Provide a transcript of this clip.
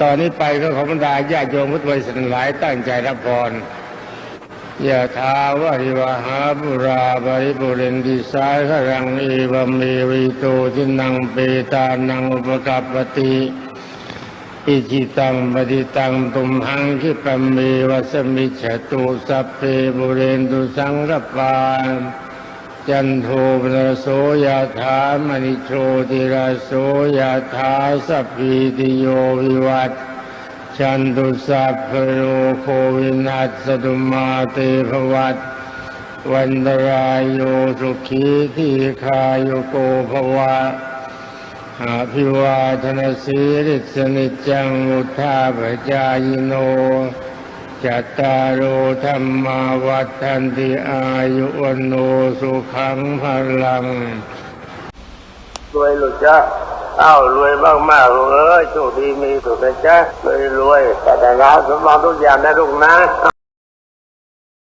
ตอนนี้ไปก็ขอบรรดาญาโยมพุทธบริษัทหลายตั้งใจรับพรยะทาวะริวหาบุราบริบุเรนติสายขรังเอวเมวิโตทินังเปตานังอุปกัปปติอิจิตังปฏิตังตุมหังคิปะเมวัสมิจฉตุสัพเพบุเรนตุสังกปา จันโทปนโสยถามณิโชติราโสยถาสัพพิติโยวิวัตจันตุสัพพโรโควินัสตุมาเตภวัตวันตรายโยสุขีทีคาโยโกภวะอาภิวาทนสีริสนิจจังมุทาปจายโน จัตตารโอธรรมาวัฏันติอายุวันโนสุขังพลังรวยหรือจ้าอ้าวรวยมากมากๆลูกเอ้ยโชคดีมีสุขนะจ๊ะรวยรวยแต่แต่งานสมบัติทุกอย่างนะลูกนะ